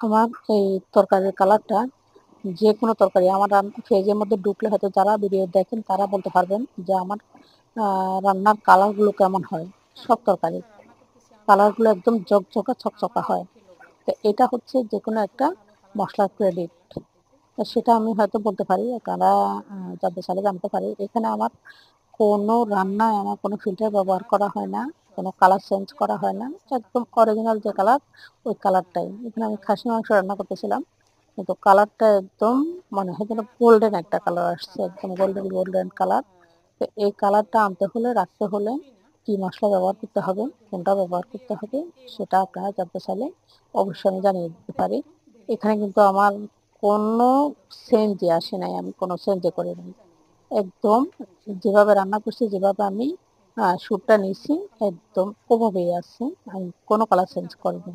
আমার এই তরকারির কালারটা যে কোনো তরকারি, আমার ফেজের মধ্যে ঢুকলে হয়তো যারা ভিডিও দেখেন তারা বলতে পারবেন যে আমার রান্নার কালারগুলো কেমন হয়। সব তরকারি কালারগুলো একদম জকজকা ছকছকা হয়। তো এটা হচ্ছে যে কোনো একটা মশলার ক্রেডিট সেটা আমি হয়তো বলতে পারি, তারা যাদের চাইলে জানতে পারি। এখানে আমার কোনো রান্নায় আমার কোনো ফিল্টার ব্যবহার করা হয় না। কোনো কালার চেঞ্জ করা হয় না। একদম অরিজিনাল যে কালার ওই কালারটাই এখানে আমি খাসি মাংস রান্না করতেছিলাম, কিন্তু কালারটা একদম মনে হয় যেন গোল্ডেন একটা কালার আসছে, একদম গোল্ডেন গোল্ডেন কালার তো এই কালারটা আনতে হলে, রাখতে হলে কি মশলা ব্যবহার করতে হবে, কোনটা ব্যবহার করতে হবে, সেটা আপনারা জানতে চাইলে অবশ্যই আমি জানিয়ে দিতে পারি। এখানে কিন্তু আমার কোনো চেঞ্জে আসে নাই, আমি কোনো চেঞ্জে করে নাই একদম যেভাবে রান্না করছি, যেভাবে আমি আহ, সুটটা নিছি একদম ওভাবেই আছে আমি কোনো কালার চেঞ্জ করিনি।